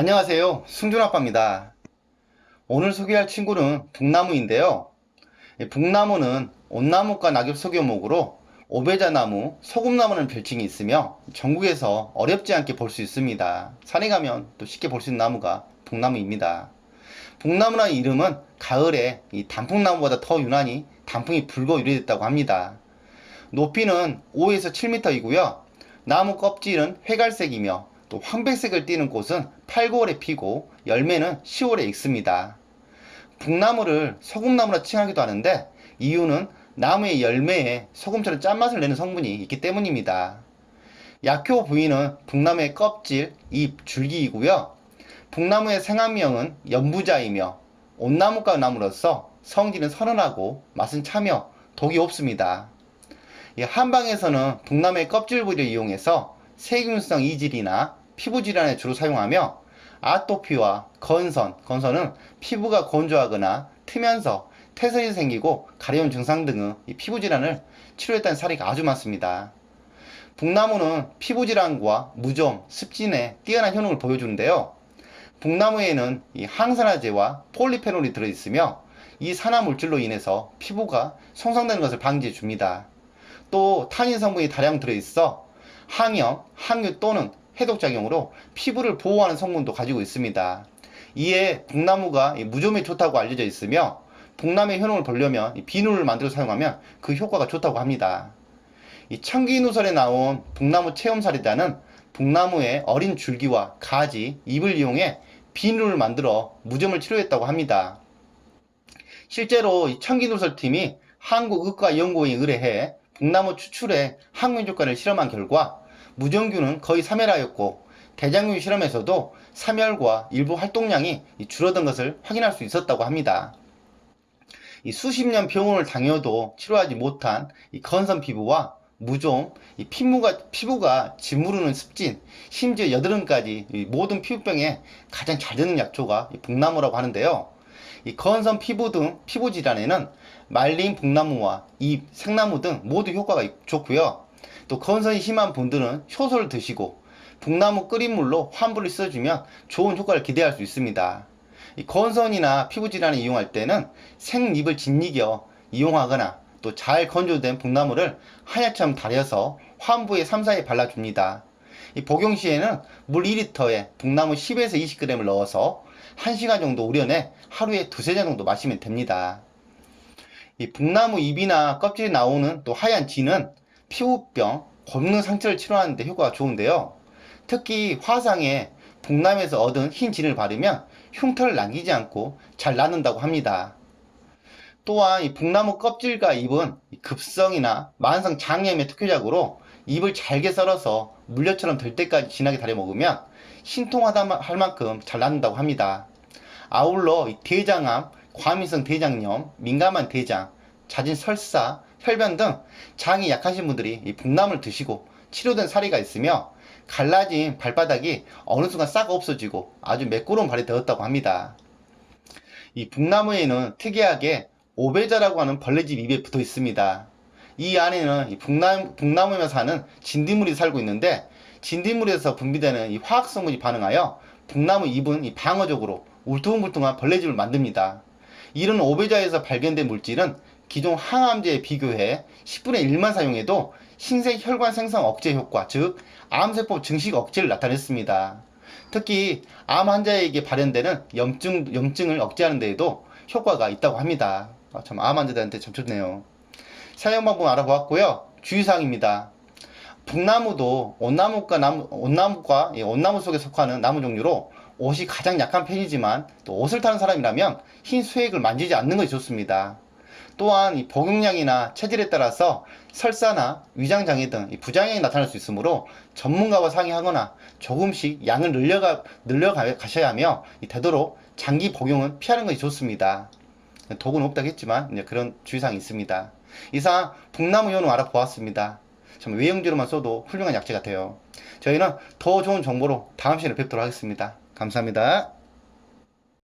안녕하세요. 승준아빠입니다. 오늘 소개할 친구는 북나무인데요. 이 북나무는 온나무과 낙엽 소교목으로 오베자나무, 소금나무라는 별칭이 있으며 전국에서 어렵지 않게 볼 수 있습니다. 산에 가면 또 쉽게 볼 수 있는 나무가 북나무입니다. 북나무라는 이름은 가을에 이 단풍나무보다 더 유난히 단풍이 붉어 유래됐다고 합니다. 높이는 5에서 7m이고요. 나무 껍질은 회갈색이며 또 황백색을 띠는 꽃은 8, 9월에 피고 열매는 10월에 익습니다. 북나무를 소금나무라 칭하기도 하는데 이유는 나무의 열매에 소금처럼 짠맛을 내는 성분이 있기 때문입니다. 약효 부위는 북나무의 껍질, 잎, 줄기이고요. 북나무의 생학명은 연부자이며 온나무과 나무로서 성질은 선언하고 맛은 차며 독이 없습니다. 이 한방에서는 북나무의 껍질 부위를 이용해서 세균성 이질이나 피부 질환에 주로 사용하며 아토피와 건선, 건선은 피부가 건조하거나 트면서 태선이 생기고 가려운 증상 등의 이 피부 질환을 치료했다는 사례가 아주 많습니다. 북나무는 피부 질환과 무좀, 습진에 뛰어난 효능을 보여주는데요. 북나무에는 이 항산화제와 폴리페놀이 들어있으며 이 산화 물질로 인해서 피부가 손상되는 것을 방지해 줍니다. 또 탄닌 성분이 다량 들어있어 항염, 항유 또는 해독작용으로 피부를 보호하는 성분도 가지고 있습니다. 이에 북나무가 무좀에 좋다고 알려져 있으며 북나무의 효능을 보려면 비누를 만들어 사용하면 그 효과가 좋다고 합니다. 이 청기누설에 나온 북나무 체험사리다는 북나무의 어린 줄기와 가지, 잎을 이용해 비누를 만들어 무좀을 치료했다고 합니다. 실제로 이 청기누설팀이 한국의과연구원에 의뢰해 북나무 추출에 항균효과를 실험한 결과 무정균은 거의 사멸하였고 대장균 실험에서도 사멸과 일부 활동량이 줄어든 것을 확인할 수 있었다고 합니다. 이 수십 년 병원을 다녀도 치료하지 못한 이 건선 피부와 무좀, 이 피부가, 피부가 짓무르는 습진, 심지어 여드름까지 이 모든 피부병에 가장 잘 되는 약초가 이 북나무라고 하는데요. 이 건선 피부 등 피부 질환에는 말린 북나무와 잎, 생나무 등 모두 효과가 좋고요. 또 건선이 심한 분들은 효소를 드시고 북나무 끓인 물로 환부를 씻어주면 좋은 효과를 기대할 수 있습니다. 이 건선이나 피부 질환을 이용할 때는 생잎을 짓이겨 이용하거나 또 잘 건조된 북나무를 한약처럼 달여서 환부에 3, 4에 발라줍니다. 이 복용 시에는 물 2리터에 북나무 10에서 20g을 넣어서 1시간 정도 우려내 하루에 두세 잔 정도 마시면 됩니다. 이 북나무 잎이나 껍질이 나오는 또 하얀 진은 피부병, 곱는 상처를 치료하는 데 효과가 좋은데요. 특히 화상에 북남에서 얻은 흰 진을 바르면 흉터를 남기지 않고 잘 낫는다고 합니다. 또한 이 북나무 껍질과 잎은 급성이나 만성 장염의 특효약으로 잎을 잘게 썰어서 물엿처럼 될 때까지 진하게 달여 먹으면 신통하다 할 만큼 잘 낫는다고 합니다. 아울러 대장암, 과민성 대장염, 민감한 대장, 잦은 설사, 혈변 등 장이 약하신 분들이 이 북나무를 드시고 치료된 사례가 있으며 갈라진 발바닥이 어느 순간 싹 없어지고 아주 매끄러운 발이 되었다고 합니다. 이 북나무에는 특이하게 오베자라고 하는 벌레집 입에 붙어 있습니다. 이 안에는 이 북나무, 북나무에 사는 진딧물이 살고 있는데 진딧물에서 분비되는 이 화학성분이 반응하여 북나무 잎은 이 방어적으로 울퉁불퉁한 벌레집을 만듭니다. 이런 오베자에서 발견된 물질은 기존 항암제에 비교해 10분의 1만 사용해도 신생 혈관 생성 억제 효과, 즉 암세포 증식 억제를 나타냈습니다. 특히 암 환자에게 발현되는 염증, 염증을 억제하는 데에도 효과가 있다고 합니다. 아, 참, 암 환자들한테 참 좋네요. 사용 방법 알아보았고요. 주의사항입니다. 북나무도 온나무과 나무, 온나무과 예, 온나무 속에 속하는 나무 종류로 옷이 가장 약한 편이지만 또 옷을 타는 사람이라면 흰 수액을 만지지 않는 것이 좋습니다. 또한 이 복용량이나 체질에 따라서 설사나 위장 장애 등 부작용이 나타날 수 있으므로 전문가와 상의하거나 조금씩 양을 늘려가, 늘려가 가셔야 하며 되도록 장기 복용은 피하는 것이 좋습니다. 독은 없다고 했지만 그런 주의사항이 있습니다. 이상 북나무 효능 알아보았습니다. 참 외형지로만 써도 훌륭한 약재 같아요. 저희는 더 좋은 정보로 다음 시간에 뵙도록 하겠습니다. 감사합니다.